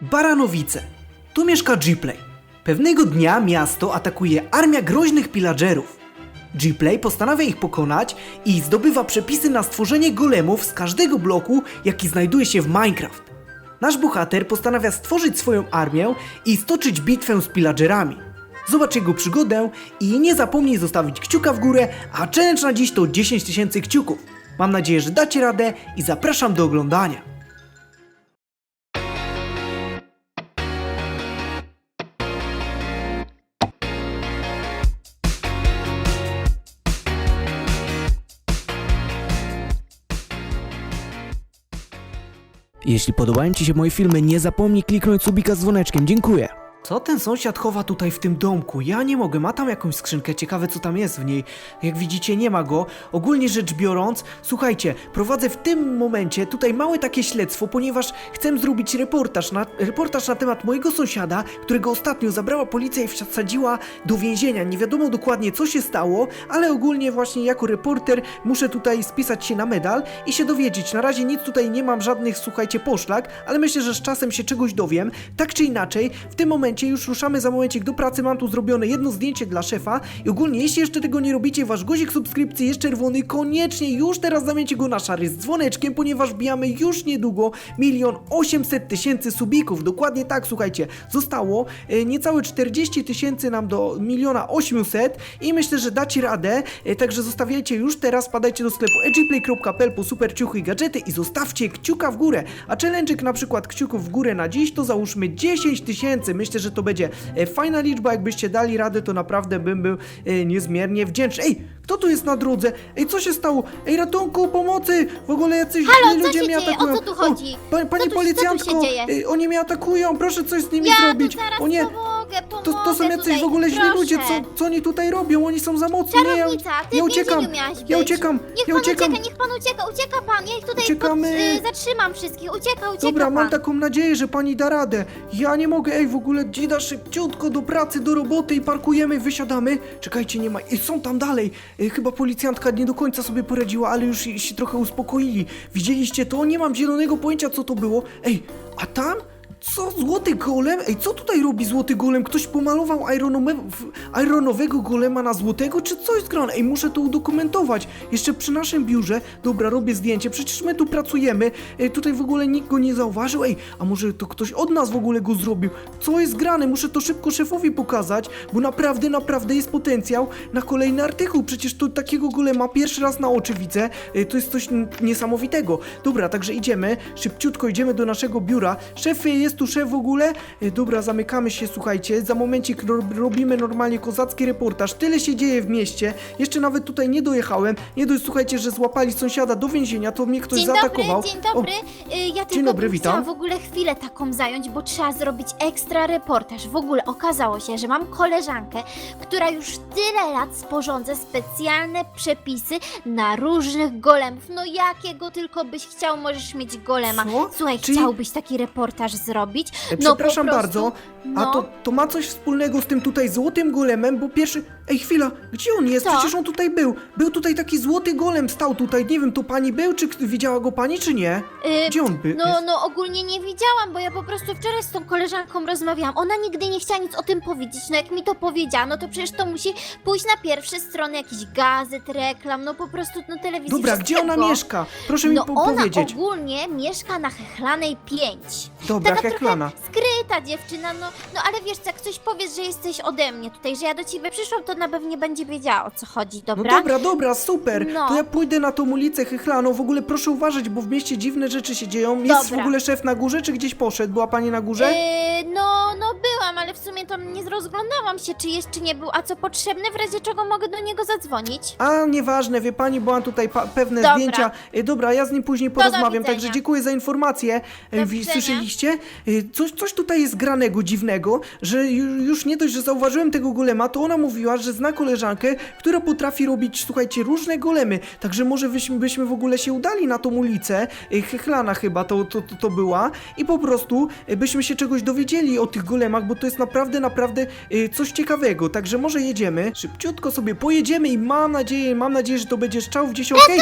Baranowice. Tu mieszka Gplay. Pewnego dnia miasto atakuje armia groźnych pillagerów. Gplay postanawia ich pokonać i zdobywa przepisy na stworzenie golemów z każdego bloku, jaki znajduje się w Minecraft. Nasz bohater postanawia stworzyć swoją armię i stoczyć bitwę z pillagerami. Zobacz jego przygodę i nie zapomnij zostawić kciuka w górę, a challenge na dziś to 10 tysięcy kciuków. Mam nadzieję, że dacie radę i zapraszam do oglądania. Jeśli podobają Ci się moje filmy, nie zapomnij kliknąć subika z dzwoneczkiem. Dziękuję. Co ten sąsiad chowa tutaj w tym domku? Ja nie mogę, ma tam jakąś skrzynkę, ciekawe co tam jest w niej. Jak widzicie, nie ma go. Ogólnie rzecz biorąc, słuchajcie, prowadzę w tym momencie tutaj małe takie śledztwo, ponieważ chcę zrobić reportaż na, reportaż na temat mojego sąsiada, którego ostatnio zabrała policja i wsadziła do więzienia. Nie wiadomo dokładnie co się stało, ale ogólnie właśnie jako reporter muszę tutaj spisać się na medal i się dowiedzieć. Na razie nic tutaj nie mam, żadnych, słuchajcie, poszlak, ale myślę, że z czasem się czegoś dowiem. Tak czy inaczej, w tym momencie już ruszamy za momencik do pracy. Mam tu zrobione jedno zdjęcie dla szefa i ogólnie, jeśli jeszcze tego nie robicie, wasz guzik subskrypcji jest czerwony, koniecznie już teraz zamieńcie go na szary z dzwoneczkiem, ponieważ bijamy już niedługo milion osiemset tysięcy subików. Dokładnie tak, słuchajcie, zostało e, niecałe 40 tysięcy nam do miliona 800 i myślę, że dacie radę, e, także zostawiajcie już teraz, spadajcie do sklepu edgyplay.pl po super ciuchy i gadżety i zostawcie kciuka w górę, a challenge'ik na przykład kciuków w górę na dziś to załóżmy 10 tysięcy, myślę, że to będzie e, fajna liczba, jakbyście dali radę, to naprawdę bym był e, niezmiernie wdzięczny. Ej, kto tu jest na drodze? Ej, co się stało? Ej, ratunku, pomocy! W ogóle jacyś Halo, źli co ludzie się mnie dzieje? O atakują. co tu chodzi? pa, pani Co tu- co tu się policjantko, dzieje? ej, oni mnie atakują, proszę coś z nimi Ja zrobić. zaraz o nie, pomogę, pomogę to, to są jacyś tutaj, w ogóle źli proszę. ludzie, co, co oni tutaj robią? Oni są za mocni. Nie, ja, Czarownica, ty ja w uciekam, więzieniu miałaś być. ja uciekam, Niech ja pan uciekam. ucieka, niech pan ucieka, ucieka pan, ja ich tutaj Uciekamy. Pod, y, zatrzymam wszystkich, ucieka, ucieka Dobra, pan. mam taką nadzieję, że pani da radę. Ja nie mogę, ej, w ogóle dzida szybciutko do pracy, do roboty i parkujemy, wysiadamy. Czekajcie, nie ma, ej, są tam dalej. Ej, chyba policjantka nie do końca sobie poradziła, ale już się trochę uspokoili. Widzieliście to? Nie mam zielonego pojęcia, co to było. Ej, a tam? Co? Złoty golem? Ej, co tutaj robi złoty golem? Ktoś pomalował ironowego golema na złotego? Czy co jest grane? Ej, muszę to udokumentować. Jeszcze przy naszym biurze. Dobra, robię zdjęcie. Przecież my tu pracujemy. Ej, tutaj w ogóle nikt go nie zauważył. Ej, a może to ktoś od nas w ogóle go zrobił? Co jest grane? Muszę to szybko szefowi pokazać, bo naprawdę, naprawdę jest potencjał na kolejny artykuł. Przecież to takiego golema pierwszy raz na oczy widzę. Ej, to jest coś niesamowitego. Dobra, także idziemy. Szybciutko idziemy do naszego biura. Szefie, jest w ogóle? Ej, dobra, zamykamy się, słuchajcie. Za momencik ro robimy normalnie kozacki reportaż. Tyle się dzieje w mieście. Jeszcze nawet tutaj nie dojechałem. Nie dość, słuchajcie, że złapali sąsiada do więzienia, to mnie ktoś Dzień zaatakował. dobry, dzień dobry. O, Y, ja tylko dobry, bym witam. chciała w ogóle chwilę taką zająć, bo trzeba zrobić ekstra reportaż. W ogóle okazało się, że mam koleżankę, która już tyle lat sporządza specjalne przepisy na różnych golemów. No jakiego tylko byś chciał, możesz mieć golema. Co? Słuchaj, Czyli- chciałbyś taki reportaż zrobić? E, No, po Przepraszam prostu- bardzo, a no. to, to ma coś wspólnego z tym tutaj złotym golemem, bo pierwszy... Ej, chwila, gdzie on jest? Co? Przecież on tutaj był. Był tutaj taki złoty golem, stał tutaj. Nie wiem, to pani był, czy k- widziała go pani, czy nie? Y, Gdzie on by? No, jest? no ogólnie nie widziałam, bo ja po prostu wczoraj z tą koleżanką rozmawiałam. Ona nigdy nie chciała nic o tym powiedzieć. No jak mi to powiedziano, to przecież to musi pójść na pierwsze strony jakichś gazet, reklam, no po prostu no telewizji. Dobra, gdzie ona wszystkiego. mieszka? Proszę mi No po ona powiedzieć. ogólnie mieszka na Chechlanej 5. Dobra, Taka Trochę skryta dziewczyna, no, no ale wiesz, co, jak coś powiesz, że jesteś ode mnie tutaj, że ja do ciebie przyszłam, to na pewno będzie wiedziała o co chodzi, No dobra? dobra, dobra, super. No. To ja pójdę na tą ulicę Hychlaną. W ogóle proszę uważać, bo w mieście dziwne rzeczy się dzieją. Jest w Dobra. ogóle szef na górze, czy gdzieś poszedł? Była pani na górze? Yy, no, no byłam, ale w sumie to nie rozglądałam się, czy jest, czy nie był, a co potrzebne, w razie czego mogę do niego zadzwonić. A, nieważne, wie pani, bo mam tutaj pa- pewne Dobra. zdjęcia. E, dobra, ja z nim później do porozmawiam, widzenia. także dziękuję za informację. E, Do wi- widzenia. Słyszeliście? E, Coś, coś tutaj jest granego, dziwnego, że ju- już nie dość, że zauważyłem tego golema, to ona mówiła, że zna koleżankę, która potrafi robić, słuchajcie, różne golemy. Także może byśmy, byśmy w ogóle się udali na tą ulicę, e, Hechlana chyba to, to, to, to była, i po prostu e, byśmy się czegoś dowiedzieli o tych golemach, bo to jest naprawdę, naprawdę coś ciekawego. Także może jedziemy, szybciutko sobie pojedziemy i mam nadzieję, mam nadzieję, że to będzie strzał w dziesiątkę.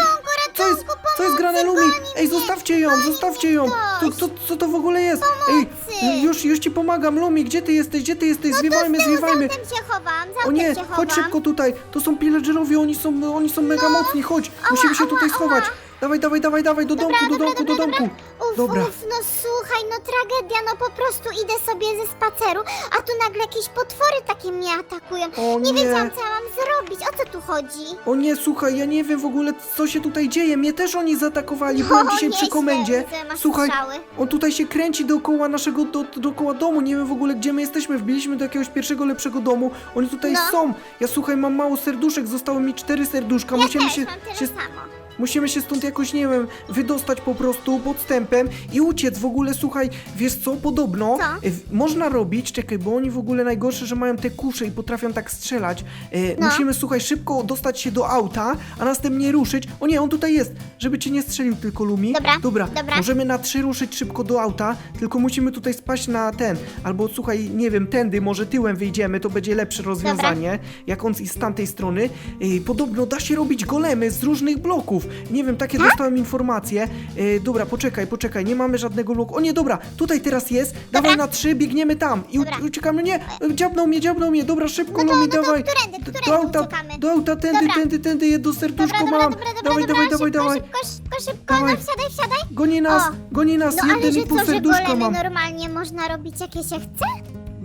Co jest, co jest grane Lumi? Ej, zostawcie ją, zostawcie ją. Co, co, co to w ogóle jest? Ej, już, już ci pomagam, Lumi, gdzie ty jesteś, gdzie ty jesteś? Zwiewajmy, zwiewajmy. Za autem się chowam, za O autem nie, się chowam. chodź szybko tutaj. To są pillagerowie, oni są, oni są mega mocni. Chodź, musimy się tutaj schować. Dawaj, dawaj, dawaj, dawaj, do domku, do domku, do domku. Uf, Dobra. uf, no słuchaj, no tragedia, no po prostu idę sobie ze spaceru, a tu nagle jakieś potwory takie mnie atakują. O nie nie. wiedziałam, co ja mam zrobić, o co tu chodzi? O nie, słuchaj, ja nie wiem w ogóle, co się tutaj dzieje. Mnie też oni zaatakowali. Byłem O, dzisiaj przy nieźle, komendzie. widzę, masz Słuchaj, strzały. on tutaj się kręci dookoła naszego, do, dookoła domu. Nie wiem w ogóle, gdzie my jesteśmy. Wbiliśmy do jakiegoś pierwszego, lepszego domu. Oni tutaj No. są. Ja słuchaj, mam mało serduszek, zostały mi cztery serduszka. Ja też się, mam tyle się, samo. Musimy się stąd jakoś, nie wiem, wydostać po prostu podstępem i uciec. W ogóle, słuchaj, wiesz co, podobno Co? w- można robić, czekaj, bo oni w ogóle najgorsze, że mają te kusze i potrafią tak strzelać. Y, No. Musimy, słuchaj, szybko dostać się do auta, a następnie ruszyć. O nie, on tutaj jest, żeby cię nie strzelił tylko Lumi. Dobra, Dobra, możemy na trzy ruszyć szybko do auta, tylko musimy tutaj spaść na ten, albo słuchaj, nie wiem, tędy, może tyłem wyjdziemy, to będzie lepsze rozwiązanie, jak on z z tamtej strony. Y, podobno da się robić golemy z różnych bloków. Nie wiem, takie Tak? dostałem informacje. Y, dobra, poczekaj, poczekaj, nie mamy żadnego bloku. O nie, dobra, tutaj teraz jest, dawaj na trzy, biegniemy tam i Dobra. uciekamy. Nie, y, dziabnął mnie, dziabnął mnie, dobra, szybko, No to- Lumi, no to dawaj. którędy, którędy do auta, uciekamy? do auta, tędy, Dobra. tędy, tędy, jedno Dobra, serduszko dobra, mam. dobra, dobra, dawaj, dobra, dawaj, dawaj, szybko, dawaj. szybko, szybko, szybko, Dawaj. no wsiadaj, wsiadaj. Goni nas, O. goni nas, No ale jeden że i pół co, że serduszka golemy mam. normalnie można robić jakie się chce?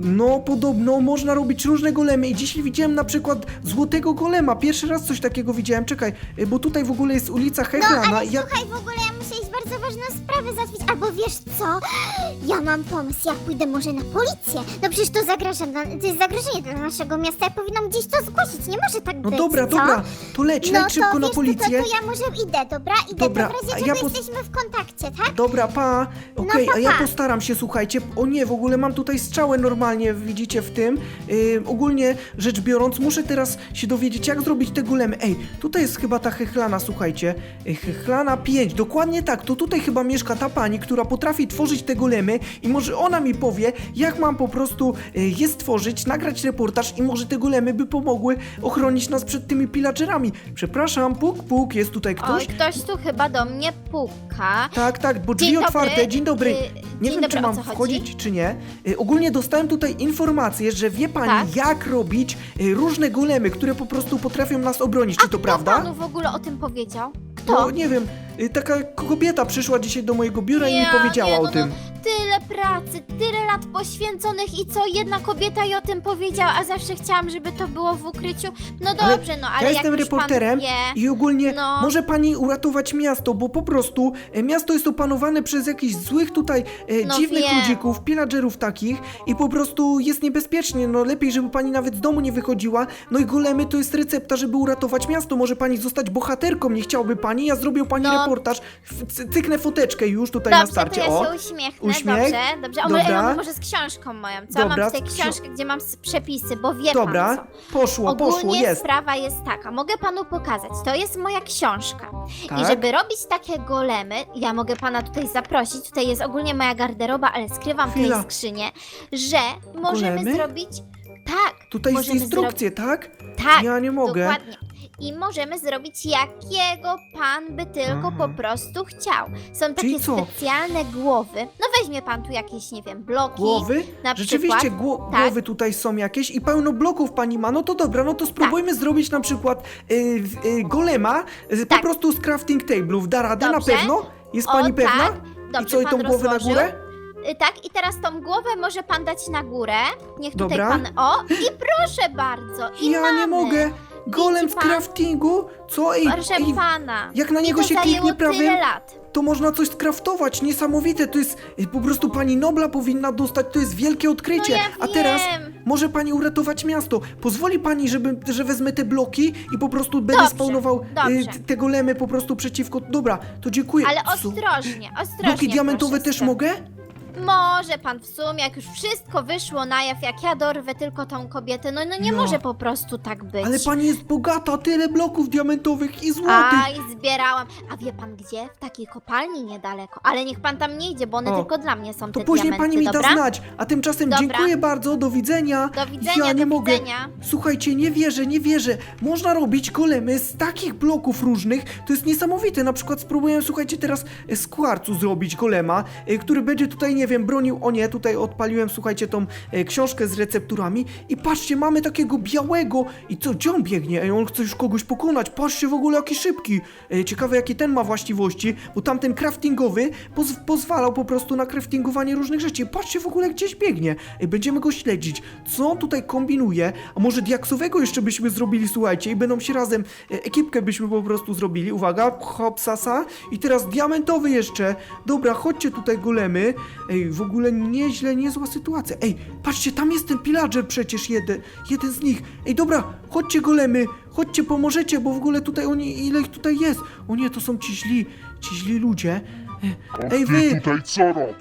No, podobno można robić różne golemy i dzisiaj widziałem na przykład złotego golema. Pierwszy raz coś takiego widziałem. Czekaj, y, bo tutaj w ogóle jest ulica No Hechlana. ale i ja... słuchaj, w ogóle ja ważną sprawę załatwić, albo wiesz co? Ja mam pomysł, ja pójdę może na policję. No przecież to zagraża, dla- to jest zagrożenie dla naszego miasta, ja powinnam gdzieś to zgłosić, nie może tak No być, dobra, co? dobra, to leć, No leć szybko to, na policję. To, to, to ja może idę, dobra? Idę, Dobra, dobra, w a razie ja pos- jesteśmy w kontakcie, tak? Dobra, pa. Okej, No, pa, a ja pa. postaram się, słuchajcie. O nie, w ogóle mam tutaj strzałę normalnie, widzicie w tym. Yy, ogólnie rzecz biorąc, muszę teraz się dowiedzieć, jak zrobić te golemy. Ej, tutaj jest chyba ta Hechlana, słuchajcie. Yy, Hechlana 5, dokładnie tak. To tutaj chyba mieszka ta pani, która potrafi tworzyć te golemy i może ona mi powie, jak mam po prostu yy, je stworzyć, nagrać reportaż i może te golemy by pomogły ochronić nas przed tymi pillagerami. Przepraszam, puk, puk, jest tutaj ktoś? Oj, ktoś tu chyba do mnie puka. Tak, tak, bo drzwi Dzień dobry, otwarte. Dzień dobry. y, Nie dzień wiem, dobry, czy o mam co chodzi? wchodzić, czy nie. Y, ogólnie dostałem tutaj informację, że wie pani, Tak. jak robić y, różne golemy, które po prostu potrafią nas obronić. Czy to Kto prawda? panu w ogóle o tym powiedział? Kto? No, nie wiem. Y, taka kobieta przyszła dzisiaj do mojego biura i mi powiedziała nie, no, o no, tym. Tyle pracy, tyle lat poświęconych i co jedna kobieta i o tym powiedziała, a zawsze chciałam, żeby to było w ukryciu. No Ale dobrze, no ale ja jak jestem już reporterem pan wie, i ogólnie No. może pani uratować miasto, bo po prostu e, miasto jest opanowane przez jakichś złych tutaj e, No dziwnych wiem. ludzików, pillagerów takich i po prostu jest niebezpiecznie. No lepiej, żeby pani nawet z domu nie wychodziła. No i golemy to jest recepta, żeby uratować miasto. Może pani zostać bohaterką, nie chciałby pani? Ja zrobię pani No. reportaż. F- cy- Cyknę foteczkę już tutaj na Dobrze, starcie. to ja o. się uśmiechnę, Uśmiech. dobrze, dobrze. O, Dobra. może, może z książką moją, co? Dobra, Mam tutaj z ksi- książkę, gdzie mam s- przepisy, bo wie Dobra, pan co. poszło, poszło, Ogólnie jest. sprawa jest taka, mogę panu pokazać, to jest moja książka. Tak? I żeby robić takie golemy, ja mogę pana tutaj zaprosić, tutaj jest ogólnie moja garderoba, ale skrywam Chwila. tutaj skrzynię, że możemy Golemy? zrobić... Tak, Tutaj jest możemy instrukcje, tak? Tak, Ja nie mogę. Dokładnie. I możemy zrobić jakiego pan by tylko Aha. po prostu chciał. Są Czyli takie co? specjalne głowy. No weźmie pan tu jakieś, nie wiem, bloki. Głowy? na Rzeczywiście przykład. gło- Tak. głowy tutaj są jakieś i pełno bloków pani ma. No to dobra, no to spróbujmy zrobić na przykład y, w- y, golema y, po Tak. prostu z crafting table'ów. Da radę Dobrze. na pewno? Jest O, pani pewna? tak. Dobrze, I co, i tą głowę na rozłożył. górę? Y, Tak, i teraz tą głowę może pan dać na górę. Niech tutaj Dobra. pan. O, i proszę bardzo. I ja mamy. nie mogę. Golem z pan? craftingu? Co? Ej, Proszę ej, pana. jak na Mi niego to się zajęło kliknie prawym, tyle lat. to można coś skraftować. Niesamowite, to jest y, po prostu pani Nobla powinna dostać, to jest wielkie odkrycie. No ja A teraz wiem. może pani uratować miasto. Pozwoli pani, żeby, że wezmę te bloki i po prostu będę Dobrze, spawnował y, dobrze. te golemy po prostu przeciwko. Dobra, to dziękuję. Ale Co? ostrożnie, ostrożnie. Bloki diamentowe proszę też tym. mogę? Może pan w sumie, jak już wszystko wyszło na jaw, jak ja dorwę tylko tą kobietę, no, no nie Ja. może po prostu tak być. Ale pani jest bogata, tyle bloków diamentowych i złotych. A, i zbierałam. A wie pan gdzie? W takiej kopalni niedaleko. Ale niech pan tam nie idzie, bo one O, tylko dla mnie są To te później diamenty, pani mi dobra? da znać. A tymczasem Dobra. dziękuję bardzo, do widzenia. Do widzenia, ja nie do mogę. widzenia. Słuchajcie, nie wierzę, nie wierzę. Można robić golemy z takich bloków różnych. To jest niesamowite. Na przykład spróbuję, słuchajcie, teraz e, z kwarcu zrobić golema, e, który będzie tutaj, nie wiem, bronił. O nie, tutaj odpaliłem, słuchajcie, tą e, książkę z recepturami. I patrzcie, mamy takiego białego. I co, gdzie on biegnie? Ej, on chce już kogoś pokonać. Patrzcie w ogóle, jaki szybki. E, ciekawe, jakie ten ma właściwości, bo tamten craftingowy poz pozwalał po prostu na craftingowanie różnych rzeczy. Patrzcie w ogóle, gdzieś biegnie. Ej, będziemy go śledzić. Co on tutaj kombinuje? A może diaksowego jeszcze byśmy zrobili, słuchajcie, i będą się razem, e, ekipkę byśmy po prostu zrobili. Uwaga, hop, sasa. I teraz diamentowy jeszcze. Dobra, chodźcie tutaj, golemy. Ej, w ogóle nieźle, niezła sytuacja. Ej, patrzcie, tam jest ten pillager przecież jeden, jeden z nich. Ej, dobra, chodźcie, golemy. Chodźcie, pomożecie, bo w ogóle tutaj oni, ile ich tutaj jest? O nie, to są ci źli, ci źli ludzie. Ej, ty wy! tutaj co robisz?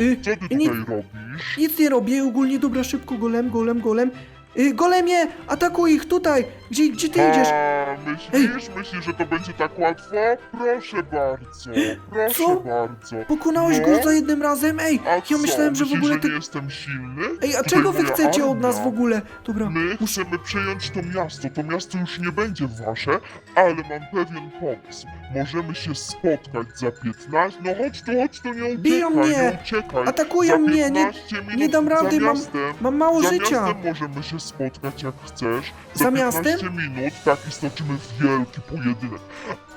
Y, Co ty tutaj nic, robisz? nic nie robię, ogólnie dobra, szybko, golem, golem, golem. Y, golemie, atakuj ich tutaj! Gdzie, gdzie ty idziesz? A, myślisz, myślisz, że to będzie tak łatwo? Proszę bardzo, proszę Co? bardzo. Pokonałeś No. go za jednym razem? Ej, A ja co, myślałem, że w myślisz, ogóle że ty... nie jestem silny? Ej, a Tutaj czego wy moja chcecie od nas w armia. ogóle? Dobra, My chcemy przejąć to miasto. To miasto już nie będzie wasze, ale mam pewien pomysł. Możemy się spotkać za 15... No chodź tu, chodź tu, nie uciekaj, Biją mnie. nie uciekaj. Atakują za mnie, nie- 15 minut nie dam rady, mam- miastem. Mam mało Za życia. miastem możemy się spotkać jak chcesz. Za, Za 15 miastem? minut tak i stoczymy wielki pojedynek.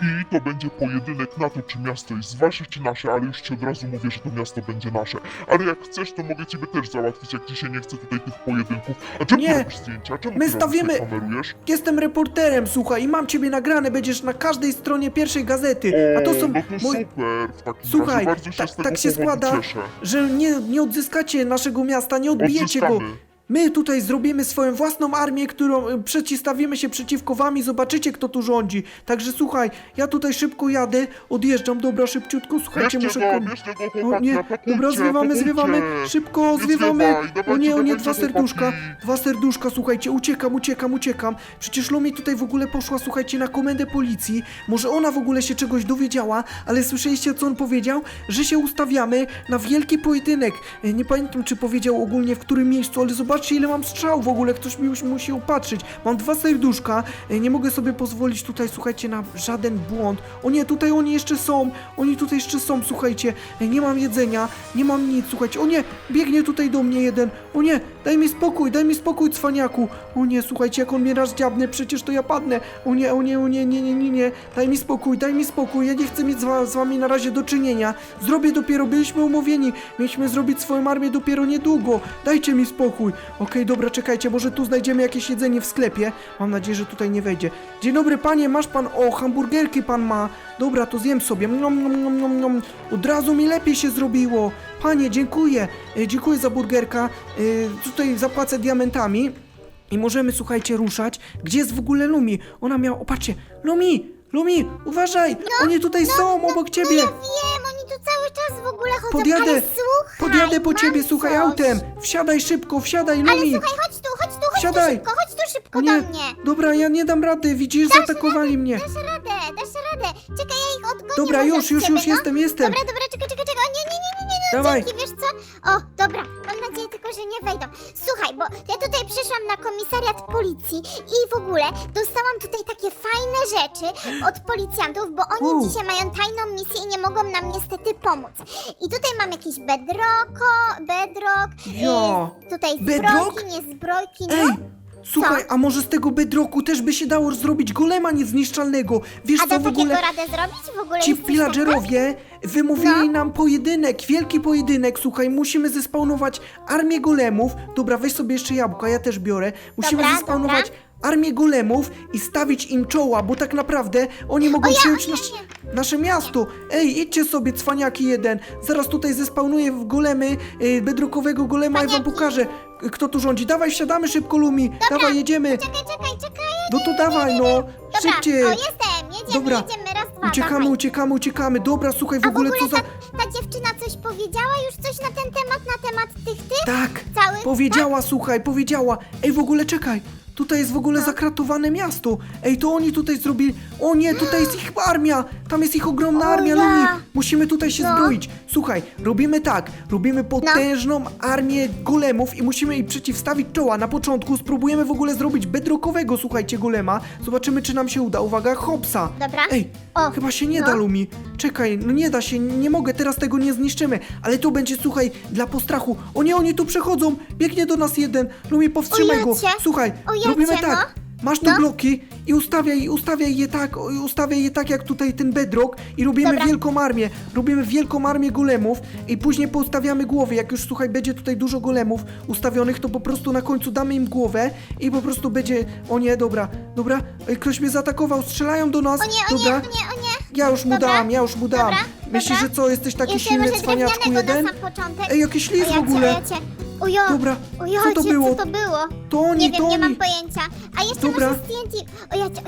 I to będzie pojedynek na to, czy miasto jest wasze, czy nasze, ale już ci od razu mówię, że to miasto będzie nasze. Ale jak chcesz, to mogę ciebie też załatwić, jak się nie chce tutaj tych pojedynków. A czemu Nie. robisz zdjęcia? Czemu My stawimy- kamerujesz? Jestem reporterem, słuchaj, i mam ciebie nagrane, będziesz na każdej stronie pierwszej gazety. A to są O, no to moi... super, w takim Słuchaj, razie bardzo się tak- tego tak się składa, cieszę. że nie, nie odzyskacie naszego miasta, nie odbijecie go. My tutaj zrobimy swoją własną armię, którą y, przeciwstawimy się przeciwko wam i zobaczycie, kto tu rządzi. Także słuchaj, ja tutaj szybko jadę, odjeżdżam, dobra, szybciutko, słuchajcie, Bierzcie muszę... go, kon- bierzcie go, O nie, atakujcie, dobra, zwiewamy, atakujcie. zwiewamy, szybko, Nie zwiewamy. zwiewaj, O dawajcie, nie, o nie, dawajcie, dwa serduszka, chłopaki. dwa serduszka, słuchajcie, uciekam, uciekam, uciekam. Przecież Lumi tutaj w ogóle poszła, słuchajcie, na komendę policji. Może ona w ogóle się czegoś dowiedziała, ale słyszeliście, co on powiedział? Że się ustawiamy na wielki pojedynek. E, Nie pamiętam, czy powiedział ogólnie w którym miejscu, ale zobaczcie, ile mam strzał w ogóle, ktoś mi już musi opatrzyć. Mam dwa serduszka, e, nie mogę sobie pozwolić tutaj, słuchajcie, na żaden błąd. O nie, tutaj oni jeszcze są, oni tutaj jeszcze są, słuchajcie, e, nie mam jedzenia, nie mam nic, słuchajcie, o nie, biegnie tutaj do mnie jeden, o nie, daj mi spokój, daj mi spokój, cwaniaku, o nie, słuchajcie, jak on mnie raz dziabnie, przecież to ja padnę, o nie, o nie, o nie, nie, nie, nie, nie, daj mi spokój, daj mi spokój, ja nie chcę mieć z, wa- z wami na razie do czynienia, zrobię dopiero, byliśmy umówieni, mieliśmy zrobić swoją armię dopiero niedługo, dajcie mi spokój, okej, dobra, czekajcie, może tu znajdziemy jakieś jedzenie w sklepie, mam nadzieję, że tutaj nie wejdzie, dzień dobry panie, masz pan, o, hamburgerki pan ma, dobra, to zjem sobie, nom, nom, nom, nom, nom. od razu mi lepiej się zrobiło, panie, dziękuję, e, dziękuję za burgerka, e, tutaj zapłacę diamentami, i możemy, słuchajcie, ruszać. Gdzie jest w ogóle Lumi? Ona miała... O, patrzcie! Lumi! Lumi! Uważaj! Oni tutaj są, obok No ciebie! ja wiem, oni tu cały czas w ogóle chodzą, Podjadę. ale słuchaj, Podjadę po mam ciebie, słuchaj, coś. autem! Wsiadaj szybko, wsiadaj, Ale Lumi! słuchaj, chodź tu, chodź tu, chodź Wsiadaj. tu szybko, chodź tu szybko O do nie, mnie. dobra, ja nie dam rady, widzisz, zaatakowali mnie. Dasz radę, dasz radę. Czekaj, ja ich odgonię Dobra, może już, od już, ciebie, już no. jestem, jestem. Dobra, dobra, czekaj, czekaj, czekaj. O, nie, nie, nie, nie, nie, no Dawaj. dzięki, wiesz co? O, dobra, mam nadzieję tylko, że nie wejdą. Słuchaj, bo ja tutaj przyszłam na komisariat policji i w ogóle dostałam tutaj takie fajne rzeczy od policjantów, bo oni U. dzisiaj mają tajną misję i nie mogą nam niestety pomóc. I tutaj mam jakieś bedroko, bedrock, Ja. y, tutaj Bedrock? zbrojki, nie zbrojki, no. Ej! Słuchaj, a może z tego bedroku też by się dało zrobić golema niezniszczalnego? Wiesz A co da w takiego ogóle... radę zrobić? W ogóle Ci jest coś pillagerowie wymówili No. nam pojedynek, wielki pojedynek, słuchaj, musimy zespawnować armię golemów. Dobra, weź sobie jeszcze jabłka, ja też biorę. Musimy Dobra, zespawnować dobra. Armię golemów i stawić im czoła, bo tak naprawdę oni mogą ja, o nasz, nasze miasto. Ej, idźcie sobie, cwaniaki jeden. Zaraz tutaj zespawnuję w golemy, yy, bedrockowego golema i wam Cwaniaki. pokażę, y, kto tu rządzi. Dawaj, wsiadamy szybko, Lumi. Dawaj, jedziemy. Czekaj, czekaj, czekaj. No to dawaj, no. Dobra, Szybciej. o jestem, jedziemy, Dobra. jedziemy, raz, Uciekamy, dawaj. uciekamy, uciekamy. Dobra, słuchaj, w A w ogóle ogóle co za... ta, ta dziewczyna coś powiedziała już coś na ten temat, na temat tych tych? Tak, Cały? powiedziała, słuchaj, powiedziała. Ej, w ogóle czekaj. Tutaj jest w ogóle No. zakratowane miasto. Ej, to oni tutaj zrobili. O nie, tutaj jest ich armia. Tam jest ich ogromna O armia, ja. Lumi. Musimy tutaj się No. zbroić. Słuchaj, robimy tak. Robimy potężną armię golemów i musimy jej przeciwstawić czoła. Na początku spróbujemy w ogóle zrobić bedrockowego, słuchajcie, golema. Zobaczymy, czy nam się uda. Uwaga, hopsa. Dobra. Ej, O, chyba się nie no. da, Lumi. Czekaj, no nie da się, nie mogę, teraz tego nie zniszczymy. Ale to będzie, słuchaj, dla postrachu. O nie, oni tu przechodzą. Biegnie do nas jeden. Lumi, powstrzymaj go. Słuchaj, Robimy tak. no. Masz tu No. bloki i ustawiaj, ustawiaj je tak, o, i ustawiaj je tak jak tutaj ten bedrock i robimy Dobra. wielką armię. Robimy wielką armię golemów i później postawiamy głowy. Jak już słuchaj, będzie tutaj dużo golemów ustawionych, to po prostu na końcu damy im głowę i po prostu będzie. O nie, dobra, dobra. Ej, Ktoś mnie zaatakował, strzelają do nas. O nie, o nie, dobra. o nie, o nie. Ja już mu Dobra. dałam, ja już mu dałam. Dobra, Myślisz, dobra. że co, jesteś taki Jeszcze silny może cwaniaczku drewnianego jeden? na sam początek. Ej, jakiś lis O w jacie, ogóle. O Dobra, co to było? co to było? Nie wiem, nie mam pojęcia. A jeszcze Dobra. może z TNT. O jacie,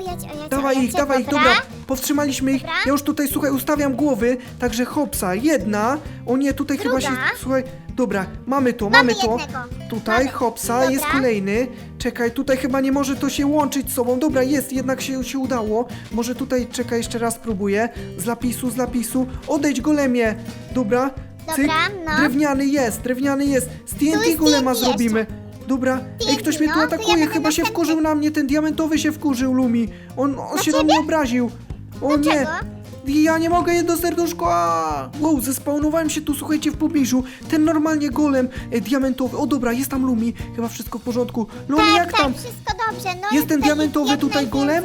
o Dawaj ich, dawaj ich, dobra. Powstrzymaliśmy ich. Dobra. Ja już tutaj, słuchaj, ustawiam głowy. Także hopsa, jedna. O nie, tutaj chyba się. Druga. Słuchaj, dobra, mamy to, Mamy mamy, to. jednego. Tutaj, Mamy. hopsa, Dobra. jest kolejny. Czekaj, tutaj chyba nie może to się łączyć z sobą. Dobra, jest, jednak się, się udało. Może tutaj, czekaj, jeszcze raz spróbuję. Z lapisu, z lapisu. Odejdź golemie. Dobra. Cyk. Dobra, no. Drewniany jest, drewniany jest. Z TNT jest golema TNT zrobimy. Dobra, ej, ktoś mnie tu no, to ja atakuje, będę chyba się następny. wkurzył na mnie, ten diamentowy się wkurzył, Lumi. On, on się na mnie obraził. O nie, Dlaczego? ja nie mogę jedno serduszko. Wow, zespawnowałem się tu, słuchajcie, w pobliżu. Ten normalnie golem e, diamentowy. O dobra, jest tam Lumi, chyba wszystko w porządku. Lumi, Tak, jak tak, tam? wszystko dobrze. No Jest ten diamentowy tutaj golem?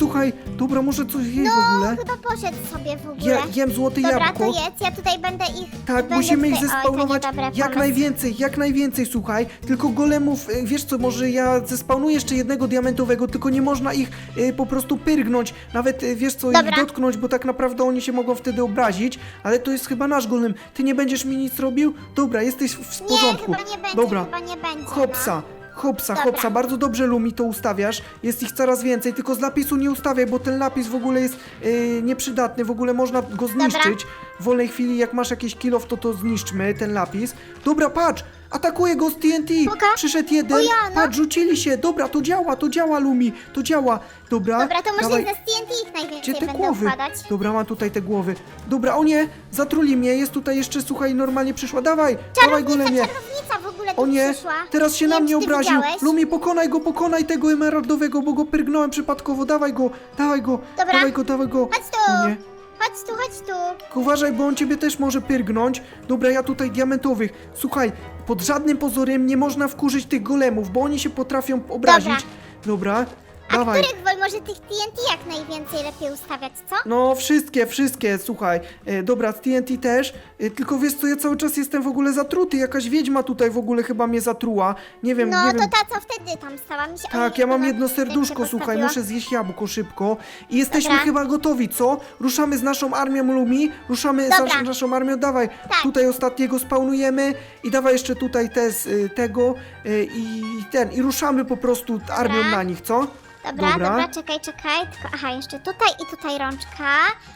Słuchaj, dobra, może coś jej No, w ogóle. chyba poszedł sobie w ogóle. Ja jem złote Dobra, jabłko. to jest, ja tutaj będę ich... Tak, będę musimy ich tutaj... zespawnować Oj, to niedobry jak pomysł. najwięcej, jak najwięcej, słuchaj. Tylko golemów, y, wiesz co, może ja zespawnuję jeszcze jednego diamentowego, tylko nie można ich y, po prostu pyrgnąć, nawet y, wiesz co, ich Dobra. dotknąć, bo tak naprawdę oni się mogą wtedy obrazić, ale to jest chyba nasz golem. Ty nie będziesz mi nic robił? Dobra, jesteś w, w Nie, porządku. chyba nie będzie, Dobra, chyba nie będzie. hopsa. Hopsa, Dobra. hopsa, bardzo dobrze Lumi to ustawiasz. Jest ich coraz więcej, tylko z lapisu nie ustawiaj, bo ten lapis w ogóle jest yy, nieprzydatny, w ogóle można go zniszczyć. W wolnej chwili, jak masz jakieś kilof, to to zniszczmy, ten lapis. Dobra, patrz! Atakuje go z TNT! Poka? Przyszedł jeden, O ja, no. patrz, rzucili się! Dobra, to działa, to działa Lumi, to działa! Dobra. Dobra, to może dawaj. ze TNT ich najwięcej Gdzie te będą głowy? Dobra, mam tutaj te głowy. Dobra, o nie, zatruli mnie, jest tutaj jeszcze, słuchaj, normalnie przyszła. Dawaj, dawaj Czarownica, golemie. czarownica w ogóle tu O nie, przyszła. teraz się Nie na wiem, mnie czy ty obraził. widziałeś. Lumi, pokonaj go, pokonaj tego emeraldowego, bo go pyrgnąłem przypadkowo. Dawaj go, dawaj go, Dobra. dawaj go, dawaj go. Chodź tu. O nie. Chodź tu, chodź tu. Tylko Uważaj, bo on ciebie też może pyrgnąć. Dobra, ja tutaj diamentowych. Słuchaj, pod żadnym pozorem nie można wkurzyć tych golemów, bo oni się potrafią obrazić. Dobra, A dawaj. których wol może tych TNT jak najwięcej lepiej ustawiać, co? No, wszystkie, wszystkie, słuchaj. E, dobra, z TNT też. E, tylko wiesz co, ja cały czas jestem w ogóle zatruty. Jakaś wiedźma tutaj w ogóle chyba mnie zatruła. Nie wiem, No nie to wiem. ta, co wtedy tam stała mi się... Tak, ja mam jedno serduszko, słuchaj, muszę zjeść jabłko szybko. I jesteśmy Dobra. chyba gotowi, co? Ruszamy z naszą armią Lumi, ruszamy z Dobra. naszą, naszą armią, dawaj. Tak. Tutaj ostatniego spawnujemy i dawaj jeszcze tutaj te z y, tego y, i ten, i ruszamy po prostu armią na nich, co? Dobra, Dobra. dobra, czekaj, czekaj. Tylko, aha, jeszcze tutaj i tutaj rączka.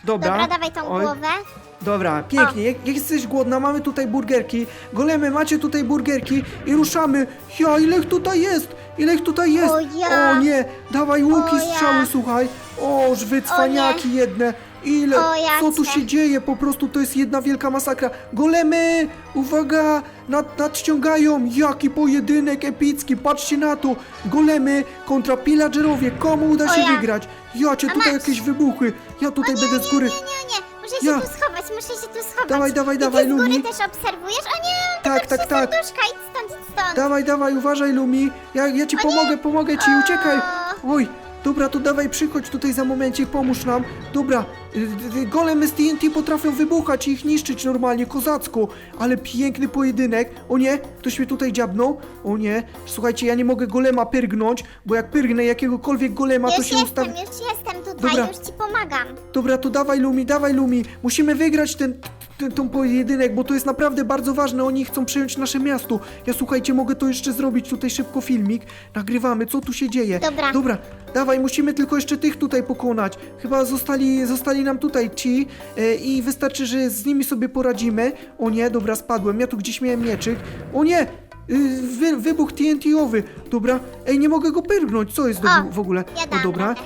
Dobra. Dobra, dawaj tą Oj. głowę. Dobra, pięknie. Jak, jak jesteś głodna, mamy tutaj burgerki. Golemy, macie tutaj burgerki i ruszamy. Ja, ile ich tutaj jest? Ile ich tutaj jest? O ja. O nie, dawaj łuki, O ja. strzały, słuchaj. O, wy cwaniaki jedne. Ile? O Co tu się dzieje? Po prostu to jest jedna wielka masakra. Golemy, uwaga, nad, nadciągają. Jaki pojedynek epicki, patrzcie na to. Golemy kontra pillagerowie. Komu uda się ja. wygrać? Jacie, A tutaj masz. jakieś wybuchy. Ja tutaj będę z góry. Nie, nie, nie, muszę się Ja. tu schować, muszę się tu schować. Dawaj, dawaj, I dawaj, ty z góry Lumi. też obserwujesz? O nie, Tak, tylko tak, trzy tak. serduszka, idź stąd, idź stąd. Dawaj, dawaj, uważaj Lumi. Ja, ja ci pomogę, pomogę ci, uciekaj. Oj, dobra, to dawaj, przychodź tutaj za momencik, pomóż nam. Dobra, golemy z TNT potrafią wybuchać i ich niszczyć normalnie, kozacko. Ale piękny pojedynek. O nie, ktoś mnie tutaj dziabnął. O nie, słuchajcie, ja nie mogę golema pyrgnąć, bo jak pyrgnę jakiegokolwiek golema, to Już się jestem, ustawi... już jestem tutaj, Dobra. już ci pomagam. Dobra, to dawaj Lumi, dawaj Lumi. Musimy wygrać ten, ten, tą pojedynek, bo to jest naprawdę bardzo ważne. Oni chcą przejąć nasze miasto. Ja słuchajcie, mogę to jeszcze zrobić tutaj szybko filmik. Nagrywamy, co tu się dzieje. Dobra. Dobra, dawaj, musimy tylko jeszcze tych tutaj pokonać. Chyba zostali, zostali nam tutaj ci e, i wystarczy, że z nimi sobie poradzimy. O nie, dobra, spadłem. Ja tu gdzieś miałem mieczyk. O nie! y, Wy, wybuch TNT-owy. Dobra, ej, nie mogę go pyrgnąć. Co jest do, O, w ogóle? ja o, dobra. radę.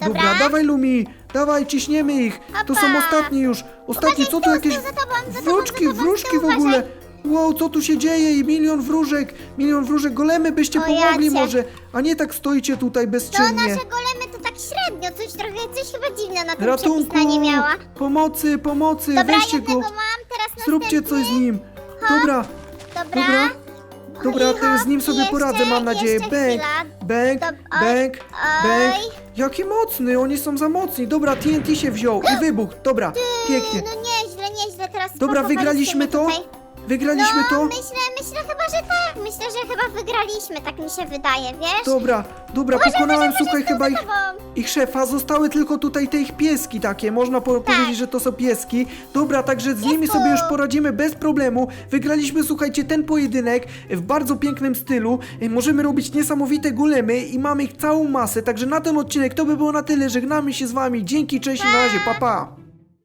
Dobra, Dobra. dawaj Lumi, dawaj, ciśniemy ich. To są Opa. ostatni już. Ostatni, co tu tył, jakieś tył, za tobą, za tobą, wróczki, za tobą, wróżki w ogóle. Wow, co tu się dzieje? I milion wróżek, milion wróżek. Golemy byście O, pomogli jacie. może, a nie tak stoicie tutaj To bezczynnie. nasze golemy to tak średnio, coś trochę, coś chyba dziwne na tym Ratunku, przepisna nie miała. pomocy, pomocy, Dobra, weźcie jednego go. mam, teraz Zróbcie następny. coś z nim. Dobra, Dobra. dobra. O, Dobra, i teraz z nim hop, sobie jeszcze, poradzę, mam nadzieję. jeszcze Bęk, chwila. bęk, Dob- oj, bęk, bęk. Jaki mocny, oni są za mocni. Dobra, TNT się wziął i wybuch. Dobra, pięknie. No nieźle, nieźle, teraz Dobra, wygraliśmy to? tutaj. Wygraliśmy no, to? myślę, myślę chyba, że tak. Myślę, że chyba wygraliśmy, tak mi się wydaje, wiesz? Dobra, dobra, pokonałem, słuchaj, chyba ich, Tobą. ich szefa. Zostały tylko tutaj te ich pieski takie. Można po Tak. powiedzieć, że to są pieski. Dobra, także z nimi Piesku. sobie już poradzimy bez problemu. Wygraliśmy, słuchajcie, ten pojedynek w bardzo pięknym stylu. E, Możemy robić niesamowite golemy i mamy ich całą masę. Także na ten odcinek to by było na tyle. Żegnamy się z wami. Dzięki, cześć i na razie, pa pa.